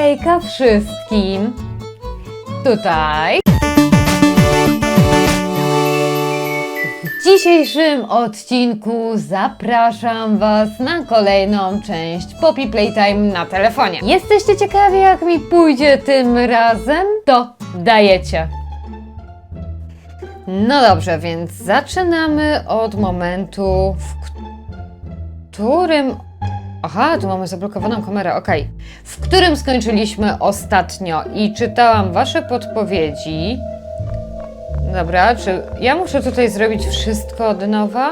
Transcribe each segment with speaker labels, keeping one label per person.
Speaker 1: hejka wszystkim! Tutaj. W dzisiejszym odcinku zapraszam Was na kolejną część Poppy Playtime na telefonie. Jesteście ciekawi, jak mi pójdzie tym razem? To dajecie. No dobrze, więc zaczynamy od momentu, w którym. Aha, tu mamy zablokowaną kamerę, okej. W którym skończyliśmy ostatnio i czytałam Wasze podpowiedzi. Dobra, czy ja muszę tutaj zrobić wszystko od nowa?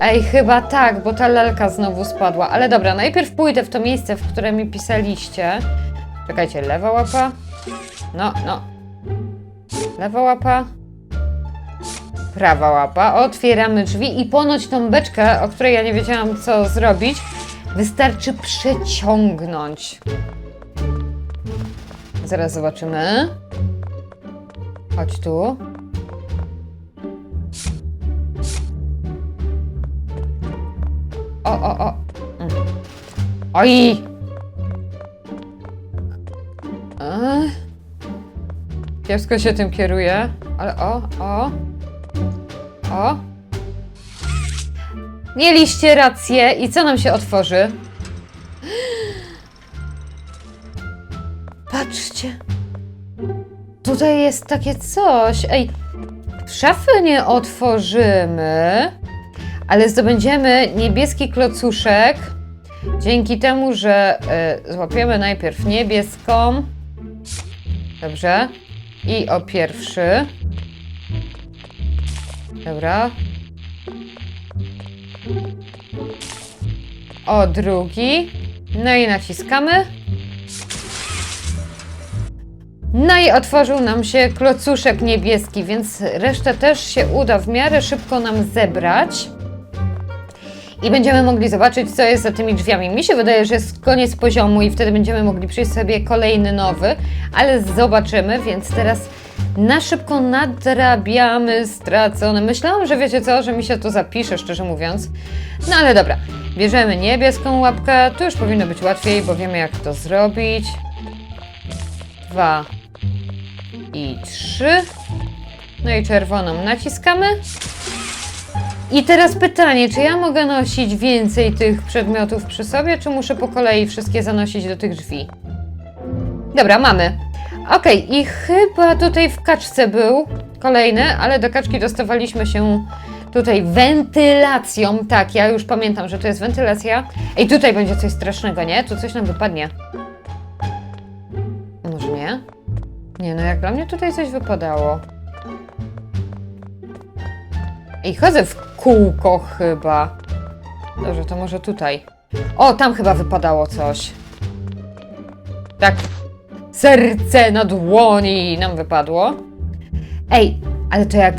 Speaker 1: Ej, chyba tak, bo ta lalka znowu spadła. Ale dobra, najpierw pójdę w to miejsce, w które mi pisaliście. Czekajcie, lewa łapa. No, no. Lewa łapa. Prawa łapa. Otwieramy drzwi i ponoć tą beczkę, o której ja nie wiedziałam co zrobić, wystarczy przeciągnąć. Zaraz zobaczymy. Chodź tu. O, o, o. Mm. Oj! Ech. Kiepsko się tym kieruje, ale o, o. O. Mieliście rację. I co nam się otworzy? Patrzcie. Tutaj jest takie coś. Ej, szafy nie otworzymy, ale zdobędziemy niebieski klocuszek. Dzięki temu, że y, złapiemy najpierw niebieską. Dobrze. I o pierwszy. Dobra. O drugi. No i naciskamy. No i otworzył nam się klocuszek niebieski, więc resztę też się uda w miarę szybko nam zebrać. I będziemy mogli zobaczyć, co jest za tymi drzwiami. Mi się wydaje, że jest koniec poziomu i wtedy będziemy mogli przyjść sobie kolejny nowy, ale zobaczymy, więc teraz na szybko nadrabiamy stracone. Myślałam, że wiecie co, że mi się to zapisze, szczerze mówiąc. No ale dobra, bierzemy niebieską łapkę, tu już powinno być łatwiej, bo wiemy jak to zrobić. Dwa i trzy. No i czerwoną naciskamy. I teraz pytanie, czy ja mogę nosić więcej tych przedmiotów przy sobie, czy muszę po kolei wszystkie zanosić do tych drzwi? Dobra, mamy. Okej, i chyba tutaj w kaczce był kolejny, ale do kaczki dostawaliśmy się tutaj wentylacją. Tak, ja już pamiętam, że to jest wentylacja. Ej, tutaj będzie coś strasznego, nie? Tu coś nam wypadnie. Może nie? Nie, no jak dla mnie tutaj coś wypadało. Ej, chodzę w kółko chyba. Dobrze, to może tutaj. O, tam chyba wypadało coś. Tak. Serce na dłoni nam wypadło. Ej, ale to jak...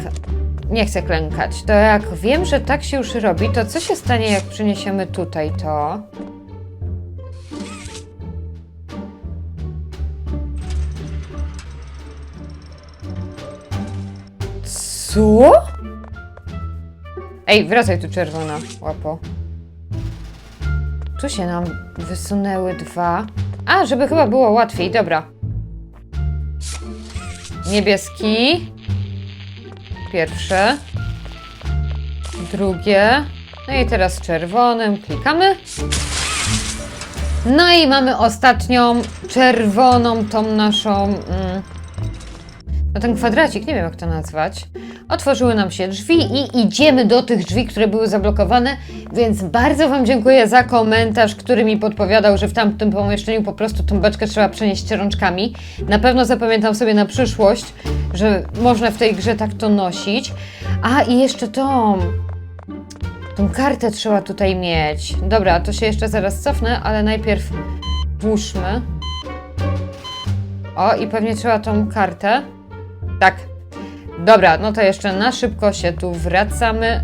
Speaker 1: Nie chcę klękać. To jak wiem, że tak się już robi, to co się stanie, jak przyniesiemy tutaj to? Co? Ej, wracaj tu czerwona, łapo. Tu się nam wysunęły dwa. A, żeby chyba było łatwiej, dobra. Niebieski. Pierwsze. Drugie. No i teraz czerwonym klikamy. No i mamy ostatnią czerwoną, tą naszą. Mm, no ten kwadracik, nie wiem jak to nazwać. Otworzyły nam się drzwi i idziemy do tych drzwi, które były zablokowane, więc bardzo Wam dziękuję za komentarz, który mi podpowiadał, że w tamtym pomieszczeniu po prostu tą beczkę trzeba przenieść rączkami. Na pewno zapamiętam sobie na przyszłość, że można w tej grze tak to nosić. A i jeszcze tą. Tą kartę trzeba tutaj mieć. Dobra, to się jeszcze zaraz cofnę, ale najpierw włóżmy. O, i pewnie trzeba tą kartę. Tak. Dobra, no to jeszcze na szybko się tu wracamy.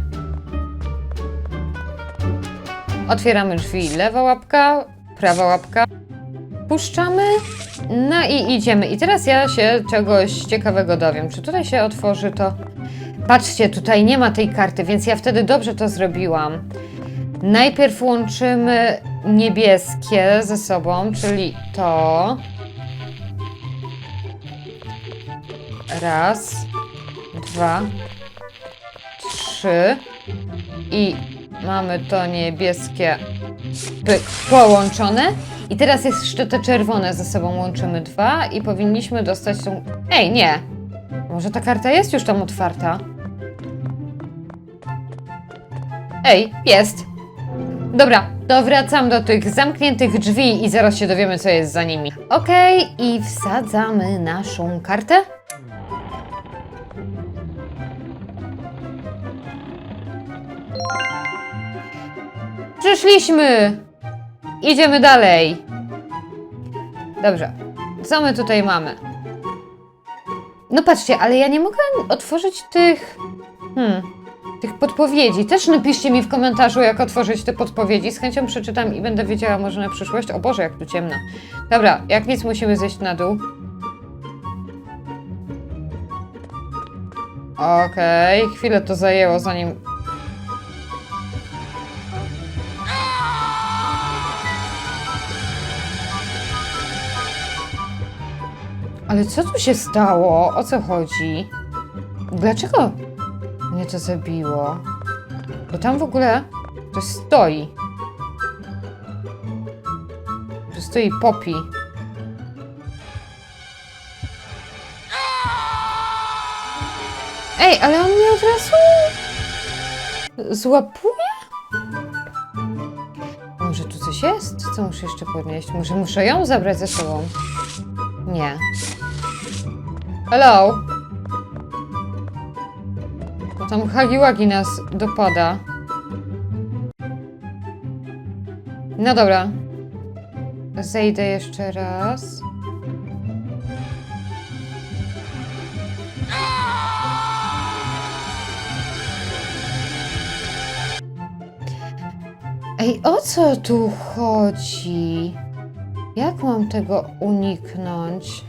Speaker 1: Otwieramy drzwi, lewa łapka, prawa łapka. Puszczamy. No i idziemy. I teraz ja się czegoś ciekawego dowiem. Czy tutaj się otworzy to? Patrzcie, tutaj nie ma tej karty, więc ja wtedy dobrze to zrobiłam. Najpierw łączymy niebieskie ze sobą, czyli to. Raz, dwa, trzy. I mamy to niebieskie pyk, połączone. I teraz jest jeszcze te czerwone ze sobą łączymy dwa i powinniśmy dostać tą... Ej, nie! Może ta karta jest już tam otwarta? Ej, jest! Dobra, to wracam do tych zamkniętych drzwi i zaraz się dowiemy, co jest za nimi. Okej, i wsadzamy naszą kartę. Przyszliśmy! Idziemy dalej. Dobrze. Co my tutaj mamy? No patrzcie, ale ja nie mogę otworzyć tych. Hmm. Tych podpowiedzi. Też napiszcie mi w komentarzu, jak otworzyć te podpowiedzi. Z chęcią przeczytam i będę wiedziała może na przyszłość. O Boże, jak tu ciemno. Dobra, jak nic musimy zejść na dół. Okej, chwilę to zajęło zanim Ale co tu się stało? O co chodzi? Dlaczego mnie to zabiło? Bo tam w ogóle ktoś stoi. Tu stoi Poppy. Ej, ale on mnie od razu złapuje? Może tu coś jest? Co muszę jeszcze podnieść? Może muszę ją zabrać ze sobą? Nie. Hello? Bo tam Hagiwagi nas dopada. No dobra. Zejdę jeszcze raz. Ej, o co tu chodzi? Jak mam tego uniknąć?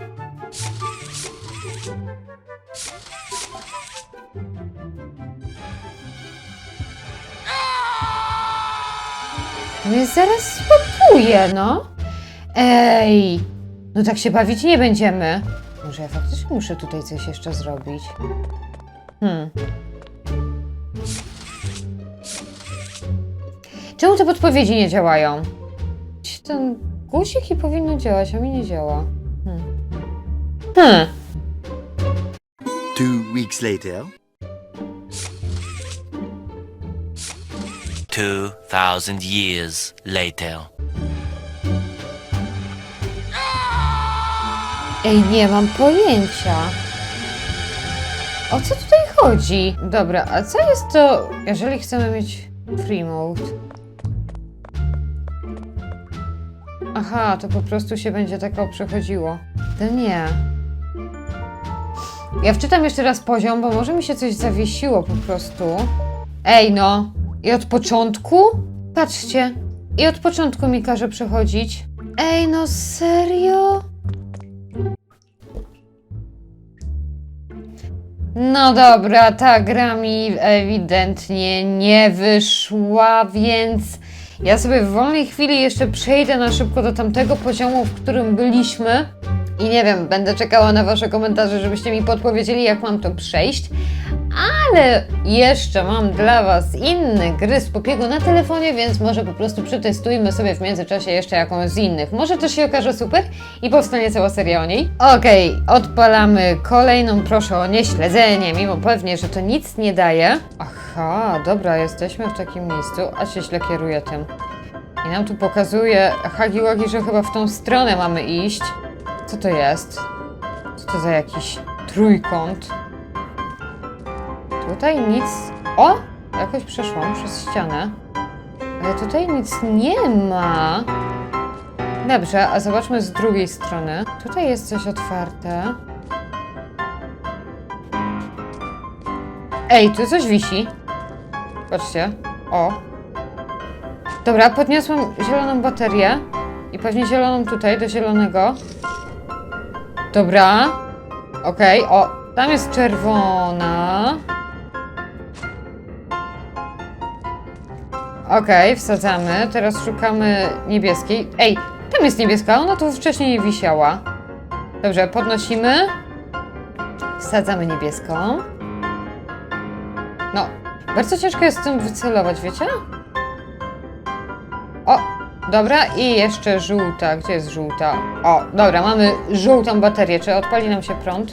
Speaker 1: Mnie zaraz spopuje, no. Ej, no tak się bawić nie będziemy. Może ja faktycznie muszę tutaj coś jeszcze zrobić. Hmm. Czemu te podpowiedzi nie działają? Ten guzik i powinno działać, a mi nie działa. Hmm. Hmm.
Speaker 2: Two weeks later.
Speaker 3: 2,000 years later.
Speaker 1: Ej, nie mam pojęcia. O co tutaj chodzi? Dobra, a co jest to, jeżeli chcemy mieć free mode? Aha, to po prostu się będzie tak przechodziło. To nie. Ja wczytam jeszcze raz poziom, bo może mi się coś zawiesiło po prostu. Ej no! I od początku? Patrzcie. I od początku mi każe przechodzić. Ej no serio? No dobra, ta gra mi ewidentnie nie wyszła, więc ja sobie w wolnej chwili jeszcze przejdę na szybko do tamtego poziomu, w którym byliśmy. I nie wiem, będę czekała na Wasze komentarze, żebyście mi podpowiedzieli, jak mam to przejść. Ale jeszcze mam dla Was inne gry z popiegu na telefonie, więc może po prostu przetestujmy sobie w międzyczasie jeszcze jakąś z innych. Może to się okaże super i powstanie cała seria o niej. Okej, odpalamy kolejną, proszę o nieśledzenie, mimo pewnie, że to nic nie daje. Aha, dobra, jesteśmy w takim miejscu, a się źle kieruje tym. I nam tu pokazuje Hagiwagi, że chyba w tą stronę mamy iść. Co to jest? Co to za jakiś trójkąt? Tutaj nic. O! Jakoś przeszłam przez ścianę. Ale tutaj nic nie ma. Dobrze, a zobaczmy z drugiej strony. Tutaj jest coś otwarte. Ej, tu coś wisi. Patrzcie. O. Dobra, podniosłam zieloną baterię. I pewnie zieloną tutaj, do zielonego. Dobra. Okej, o. Tam jest czerwona. Okej, wsadzamy. Teraz szukamy niebieskiej. Ej, tam jest niebieska, ona tu wcześniej nie wisiała. Dobrze, podnosimy. Wsadzamy niebieską. No, bardzo ciężko jest tym wycelować, wiecie? O, dobra, i jeszcze żółta. Gdzie jest żółta? O, dobra, mamy żółtą baterię. Czy odpali nam się prąd?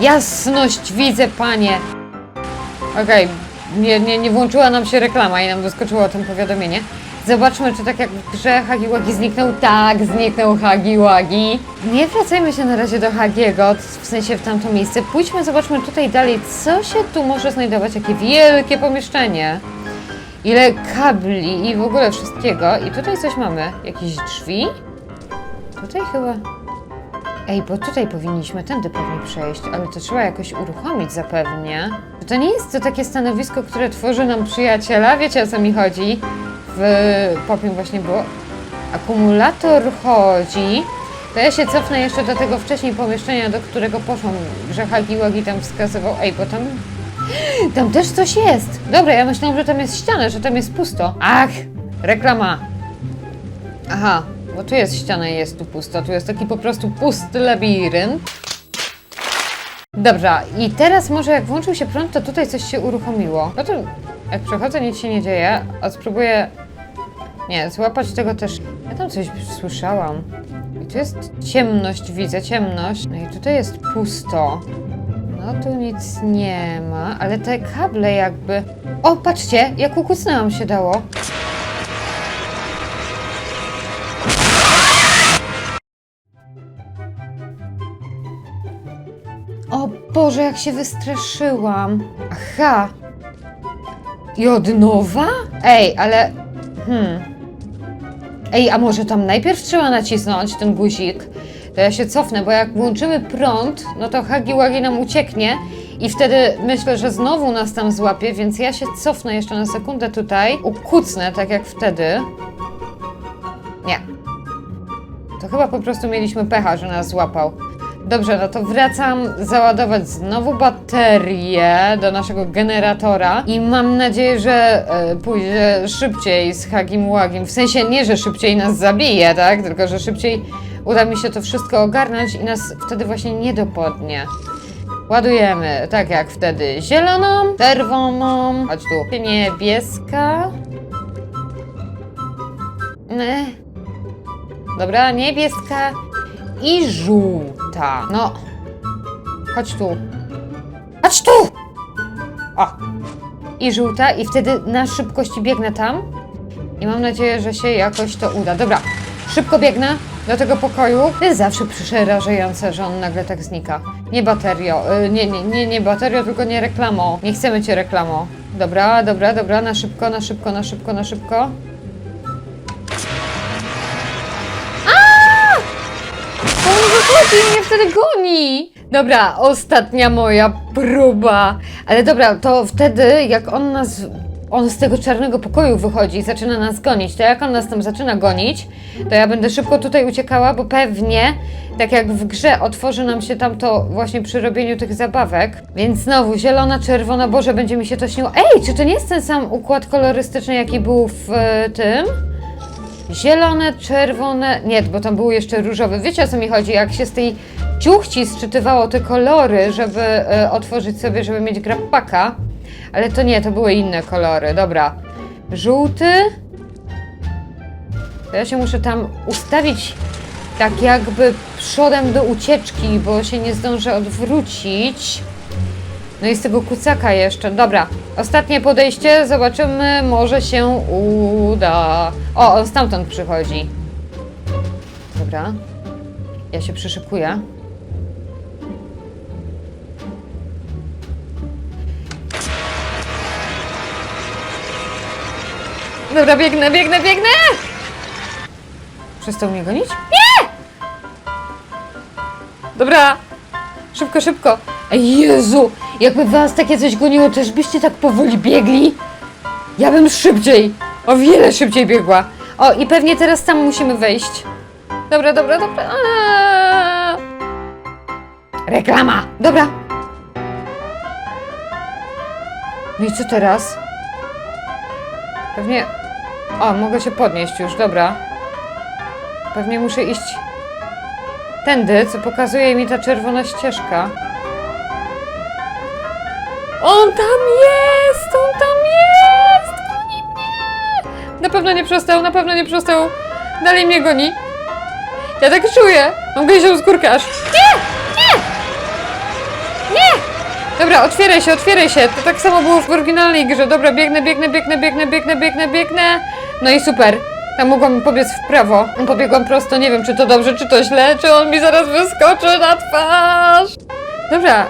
Speaker 1: Jasność widzę, panie! Okej, nie, nie, nie włączyła nam się reklama i nam wyskoczyło o tym powiadomienie. Zobaczmy, czy tak jak w grze Hagi Wagi zniknął. Tak, zniknął Hagi Wagi. Nie wracajmy się na razie do Hagiego, w sensie w tamto miejsce. Pójdźmy, zobaczmy tutaj dalej, co się tu może znajdować. Jakie wielkie pomieszczenie. Ile kabli i w ogóle wszystkiego. I tutaj coś mamy. Jakieś drzwi? Tutaj chyba... Ej, bo tutaj powinniśmy tędy pewnie przejść, ale to trzeba jakoś uruchomić zapewnie. To nie jest to takie stanowisko, które tworzy nam przyjaciela? Wiecie o co mi chodzi? W Popim właśnie było. Akumulator chodzi. To ja się cofnę jeszcze do tego wcześniej pomieszczenia, do którego poszłam, że Hagi Wagi tam wskazywał. Ej, bo tam... Tam też coś jest! Dobra, ja myślałam, że tam jest ściana, że tam jest pusto. Ach! Reklama! Aha, bo tu jest ściana i jest tu pusto. Tu jest taki po prostu pusty labirynt. Dobrze, i teraz może jak włączył się prąd, to tutaj coś się uruchomiło. Potem jak przechodzę, nic się nie dzieje, a spróbuję... Nie, złapać tego też... Ja tam coś słyszałam. I tu jest ciemność, widzę ciemność. No i tutaj jest pusto. No tu nic nie ma, ale te kable jakby... O, patrzcie, jak ukucnęłam się dało. O Boże, jak się wystraszyłam. Aha. I od nowa? Ej, ale... Hmm. Ej, a może tam najpierw trzeba nacisnąć ten guzik? To ja się cofnę, bo jak włączymy prąd, no to Hagi Wagi nam ucieknie i wtedy myślę, że znowu nas tam złapie, więc ja się cofnę jeszcze na sekundę tutaj, ukucnę tak jak wtedy. Nie. To chyba po prostu mieliśmy pecha, że nas złapał. Dobrze, no to wracam załadować znowu baterię do naszego generatora i mam nadzieję, że e, pójdzie szybciej z Hagim Łagim. W sensie nie, że szybciej nas zabije, tak? Tylko, że szybciej uda mi się to wszystko ogarnąć i nas wtedy właśnie nie dopadnie. Ładujemy, tak jak wtedy, zieloną, czerwoną, chodź tu, niebieska. Ne. Dobra, niebieska i żółta. No, chodź tu. Chodź tu! O! I żółta, i wtedy na szybkości biegnę tam. I mam nadzieję, że się jakoś to uda. Dobra, szybko biegnę do tego pokoju. To jest zawsze przerażające, że on nagle tak znika. Nie baterio, y, nie, nie, nie, nie baterio, tylko nie reklamo. Nie chcemy cię reklamo. Dobra, dobra, dobra, na szybko, na szybko, na szybko, na szybko. Wychodzi mnie wtedy goni. Dobra, ostatnia moja próba. Ale dobra, to wtedy jak on nas... On z tego czarnego pokoju wychodzi i zaczyna nas gonić. To jak on nas tam zaczyna gonić, to ja będę szybko tutaj uciekała, bo pewnie, tak jak w grze, otworzy nam się tam to właśnie przy robieniu tych zabawek. Więc znowu, zielona, czerwona, Boże, będzie mi się to śniło. Ej, czy to nie jest ten sam układ kolorystyczny, jaki był w e, tym? Zielone, czerwone, nie, bo tam był jeszcze różowy. Wiecie o co mi chodzi? Jak się z tej ciuchci sczytywało te kolory, żeby e, otworzyć sobie, żeby mieć grappaka. Ale to nie, to były inne kolory. Dobra. Żółty. To ja się muszę tam ustawić tak jakby przodem do ucieczki, bo się nie zdążę odwrócić. No i z tego kucaka jeszcze. Dobra, ostatnie podejście, zobaczymy, może się uda. O, on stamtąd przychodzi. Dobra. Ja się przyszykuję. Dobra, biegnę, biegnę, biegnę! Przestał mnie gonić? Nie! Dobra, Szybko, szybko. Jezu, jakby was takie coś goniło, też byście tak powoli biegli. Ja bym szybciej, o wiele szybciej biegła. O, i pewnie teraz tam musimy wejść. Dobra, dobra, dobra. Aaaa. Reklama, dobra. No i co teraz? Pewnie... O, mogę się podnieść już, dobra. Pewnie muszę iść tędy, co pokazuje mi ta czerwona ścieżka. On tam jest! On tam jest! Goni mnie! Na pewno nie przestał, na pewno nie przestał. Dalej mnie goni. Ja tak czuję. Mam gęsią skórkę aż. Nie! Nie! Nie! Dobra, otwieraj się, otwieraj się. To tak samo było w oryginalnej grze. Dobra, biegnę, biegnę, biegnę, biegnę, biegnę, biegnę, biegnę. No i super. Tam mogłam pobiec w prawo. Pobiegłam prosto, nie wiem czy to dobrze, czy to źle, czy on mi zaraz wyskoczy na twarz. Dobra.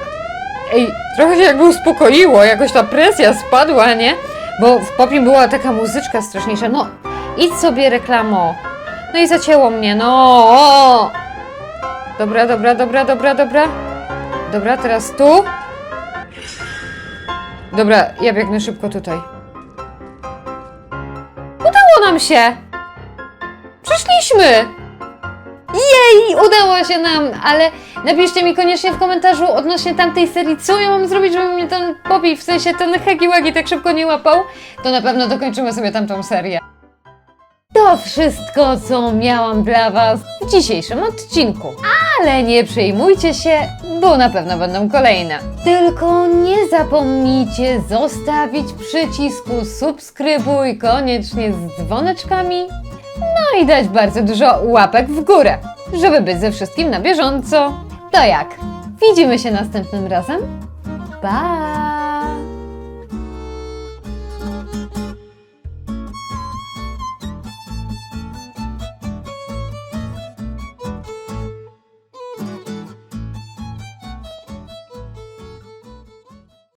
Speaker 1: Ej, trochę się jakby uspokoiło, jakoś ta presja spadła, nie? Bo w popim była taka muzyczka straszniejsza. No, idź sobie reklamo. No i zacięło mnie, no. Dobra, dobra, dobra, dobra, dobra. Dobra, teraz tu. Dobra, ja biegnę szybko tutaj. Udało nam się! Przyszliśmy! Jej, udało się nam, ale napiszcie mi koniecznie w komentarzu odnośnie tamtej serii, co ja mam zrobić, żeby mnie ten Poppy, w sensie ten Hagi Wagi tak szybko nie łapał, to na pewno dokończymy sobie tamtą serię. To wszystko, co miałam dla Was w dzisiejszym odcinku. Ale nie przejmujcie się, bo na pewno będą kolejne. Tylko nie zapomnijcie zostawić przycisku subskrybuj koniecznie z dzwoneczkami. No i dać bardzo dużo łapek w górę, żeby być ze wszystkim na bieżąco. To jak? Widzimy się następnym razem? Pa!